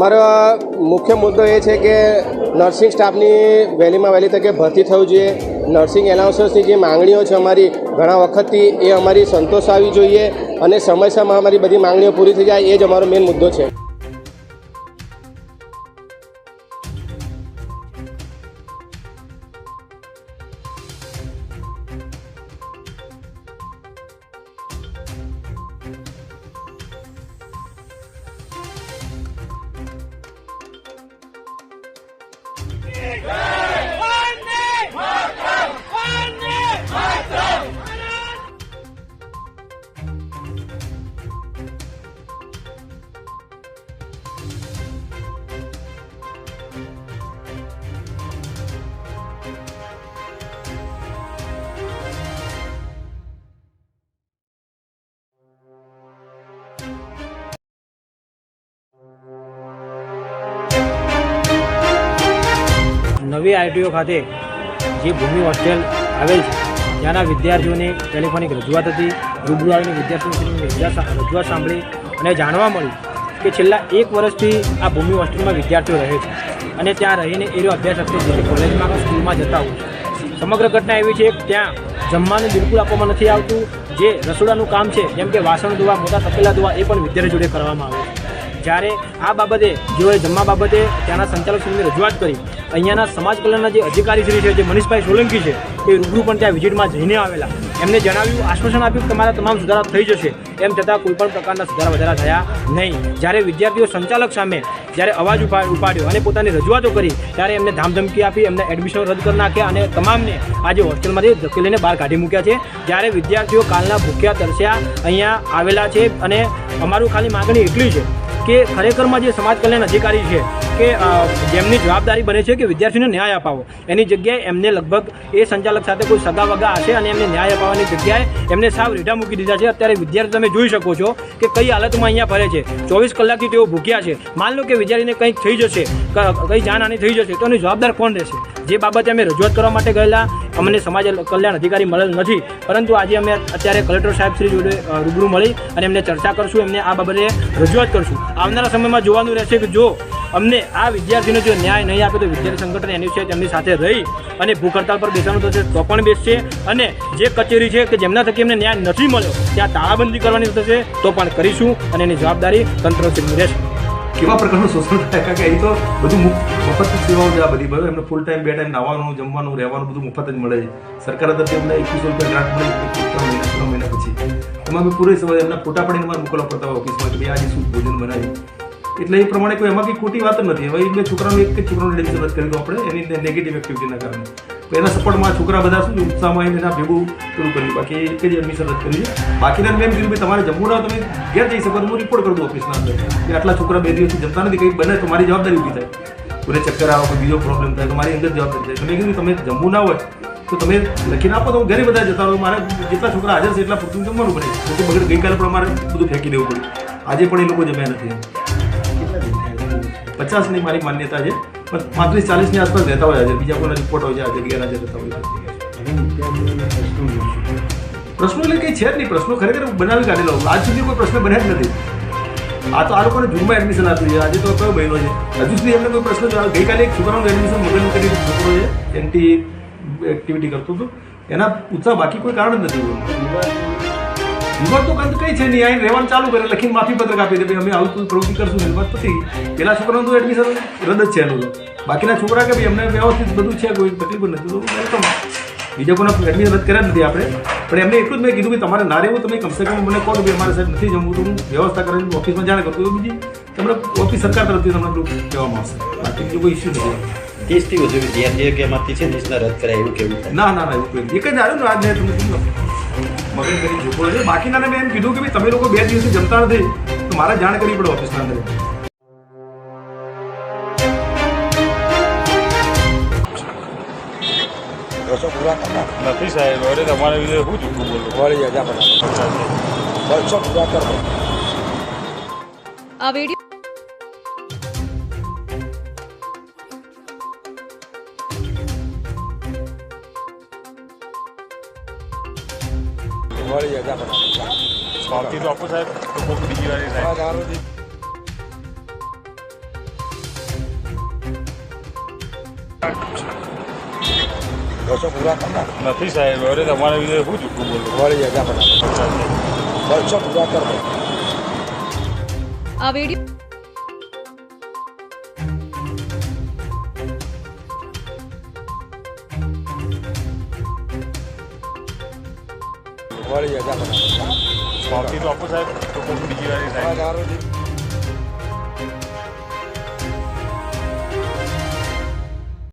અમારો મુખ્ય મુદ્દો એ છે કે નર્સિંગ સ્ટાફની વહેલીમાં વહેલી તકે ભરતી થવું જોઈએ. નર્સિંગ એનાઉન્સર્સની જે માંગણીઓ છે અમારી ઘણા વખતથી એ અમારી સંતોષ આવી જોઈએ અને સમયસરમાં અમારી બધી માંગણીઓ પૂરી થઈ જાય એ જ અમારો મેઇન મુદ્દો છે. નવી આઈટીઓ ખાતે જે ભૂમિ હોસ્ટેલ આવેલ છે, ત્યાંના વિદ્યાર્થીઓની ટેલિફોનિક રજૂઆત હતી રૂબરૂ આવીને વિદ્યાર્થીઓની રજૂઆત સાંભળી અને જાણવા મળ્યું કે છેલ્લા એક વર્ષથી આ ભૂમિ હોસ્ટેલમાં વિદ્યાર્થીઓ રહે છે અને ત્યાં રહીને એ અભ્યાસ અર્થે જે કોલેજમાં સ્કૂલમાં જતા હોય સમગ્ર ઘટના એવી છે કે ત્યાં જમવાનું બિલકુલ આપવામાં નથી આવતું, જે રસોડાનું કામ છે, જેમ કે વાસણ ધોવા, મોટા તપેલા ધોવા, એ પણ વિદ્યાર્થી જોડે કરવામાં આવે છે. જ્યારે આ બાબતે જેઓએ જમવા બાબતે ત્યાંના સંચાલક શ્રીની રજૂઆત કરી, અહીંયાના સમાજ કલ્યાણના જે અધિકારી શ્રી છે, જે મનીષભાઈ સોલંકી છે, એ રૂબરૂ પણ ત્યાં વિઝિટમાં જઈને આવેલા. એમને જણાવ્યું, આશ્વાસન આપ્યું કે તમારા તમામ સુધારા થઈ જશે, એમ છતાં કોઈપણ પ્રકારના સુધારા વધારા થયા નહીં. જ્યારે વિદ્યાર્થીઓ સંચાલક સામે જ્યારે અવાજ ઉપા ઉપાડ્યો અને પોતાની રજૂઆતો કરી, ત્યારે એમને ધામધમકી આપી, એમને એડમિશન રદ કરી નાખ્યા અને તમામને આજે હોસ્ટેલમાંથી ધકેલીને બહાર કાઢી મૂક્યા છે. જ્યારે વિદ્યાર્થીઓ કાલના ભૂખ્યા તરસ્યા અહીંયા આવેલા છે અને અમારું ખાલી માગણી એટલી છે કે ખરેખરમાં જે સમાજ કલ્યાણ અધિકારી છે કે જેમની જવાબદારી બને છે કે વિદ્યાર્થીને ન્યાય અપાવો. એની જગ્યાએ એમને લગભગ એ સંચાલક સાથે કોઈ સગા વગા હશે અને એમને ન્યાય અપાવવાની જગ્યાએ એમને સાવ રીઢા મૂકી દીધા છે. અત્યારે વિદ્યાર્થી તમે જોઈ શકો છો કે કઈ હાલતમાં અહીંયા ફરે છે. ચોવીસ કલાકથી તેઓ ભૂખ્યા છે. માન લો કે વિદ્યાર્થીને કંઈક થઈ જશે કંઈ જાનહાની થઈ જશે, તો એની જવાબદાર કોણ રહેશે? જે બાબતે અમે રજૂઆત કરવા માટે ગયેલા, અમને સમાજ કલ્યાણ અધિકારી મળેલ નથી. પરંતુ આજે અમે અત્યારે કલેક્ટર સાહેબ શ્રી જોડે રૂબરૂ મળી અને એમને ચર્ચા કરશું. એમને આ બાબતે રજૂઆત કરશું. આવનારા સમયમાં જોવાનું રહેશે કે જો અમને આ વિદ્યાર્થીને જો ન્યાય નહીં આપે તો વિદ્યાર્થી સંગઠન એની છે તેમની સાથે રહી અને ભૂખ હડતાલ પર બેસવાનું થશે તો પણ બેસશે. અને જે કચેરી છે કે જેમના થકી એમને ન્યાય નથી મળ્યો, ત્યાં તાળાબંધી કરવાની થશે તો પણ કરીશું અને એની જવાબદારી તંત્ર રહેશે. કેવા પ્રકારનું શોષણ થાય? કારણ કે અહીં તો બધું મફત સેવાઓ આ બધી. બરાબર? એમને ફૂલ ટાઈમ બે ટાઈમ નાવાનું જમવાનું, રહેવાનું બધું મફત જ મળે છે. સરકાર તરફથી એમને એકવીસો રૂપિયા ગ્રાન્ટ મળે. ત્રણ મહિના ત્રણ મહિના પછી. એમાં બી પૂરે સવારે એમના ફોટા પડીને મારે મોકલવા પડતા ઓફિસમાં કે ભાઈ આજે શું ભોજન બનાવ્યું? એટલે એ પ્રમાણે કોઈ એમાં કંઈ ખોટી વાત નથી. હવે બે છોકરાનું એક છોકરાનું રદ કરી દો આપણે, એની નેગેટિવ એક્ટિવિટીના કારણે. એના સપોર્ટમાં છોકરા બધા શું ઉત્સાહમાં આવીને એના ભેગું શરૂ કર્યું. બાકી એક જ એડમિશન રદ કર્યું છે. બાકીના મેં એમ કીધું ભાઈ તમારે જમવું ના તમે ઘેર જઈ શકો હું રિપોર્ટ કરું ઓફિસના અંદર. કે આટલા છોકરા બે દિવસથી જમતા નથી, કંઈ બને તો મારી જવાબદારી ઊભી થાય. કોઈને ચક્કર આવે, કોઈ બીજો પ્રોબ્લેમ થાય, તો મારી અંદર જવાબદારી થાય. તમે કીધું તમે જમવું ના હોય તો તમે લખીને આપો તો હું ઘરે બધા જતા રહો. મારે જેટલા છોકરા હાજર છે એટલા પૂરતું જમવાનું પડે કે બગડ ગઈકાલે પણ અમારે બધું ફેંકી દેવું પડે આજે પણ એ લોકો જમ્યા નથી. પચાસની મારી માન્યતા છે. પણ પાંત્રીસ ચાલીસની આસપાસ રહેતા હોય છે બીજા કોઈના રિપોર્ટ હોય છે, આ જગ્યાના જે રહેતા હોય પ્રશ્નો એટલે કંઈ છે જ નહીં. પ્રશ્નો ખરેખર બનાવી કાઢેલો આજ સુધી કોઈ પ્રશ્ન બન્યા જ નથી. આ તો આ લોકોને જૂનમાં એડમિશન આપ્યું છે. આજે તો કયો મહિનો છે? હજુ સુધી એમને કોઈ પ્રશ્ન ગઈકાલે એક છોકરાનું એડમિશન મગન કરી છોકરો છે એન્ટી એક્ટિવિટી કરતો હતો. એના ઉત્સાહ બાકી કોઈ કારણ જ નથી વિવાદ તો કંઈ કઈ છે નહીં. અહીં રહેવાનું ચાલુ કરે, લખીને માફી પત્રક આપી દે. ભાઈ, અમે આવું કોઈ પ્રવૃત્તિ કરશું ને વાત પતી પેલા છોકરાનું તો એડમિશન રદ જ છે એનું બાકીના છોકરા કે ભાઈ અમને વ્યવસ્થિત બધું છે, કોઈ તકલીફ નથી. તો વેલકમ બીજા કોઈના એડમિશન રદ કર્યા નથી આપણે. પણ એમને એટલું જ મેં કીધું કે તમારે ના રહેવું તમે કમસે કમ મને કહો કે ભાઈ, અમારે સાહેબ નથી જમવું. તો હું વ્યવસ્થા કરીને ઓફિસમાં જાણ કરતો બીજી તમને ઓફિસ સરકાર તરફથી તમને કહેવામાં આવશે. બાકી બીજો કોઈ ઇસ્યુ નથી. ત્રીસથી વધુ વિદ્યાર્થીઓ કે એમાંથી છે ત્રીસના રદ કરાય એવું કેવું થાય ના ના ના એવું કોઈ. એક જ આવ્યું ને આજ તમને શું મગજ કરી જોકો છે બાકીનાને મેં એમ કીધું કે તમે લોકો બે દિવસે જમતા નથી તો મારે જાણ કરવી પડે ઓફિસના અંદર નથી સાહેબ તમારે વિશે શું બોલું વળી બસો પૂરા આ વીડિયો સોમવારે રજા પડાવે આવતી તો આપો સાહેબ તો કોઈક બીજી વાર સાહેબ બસો પૂરા કરતા. નથી સાહેબ હવે તમારે શું ચૂકવું બોલું? વળી રજા પડાવે બસો પૂરા કરતા. આ વીડિયો વળી જતા માફી તો આપો સાહેબ તો બીજી વાર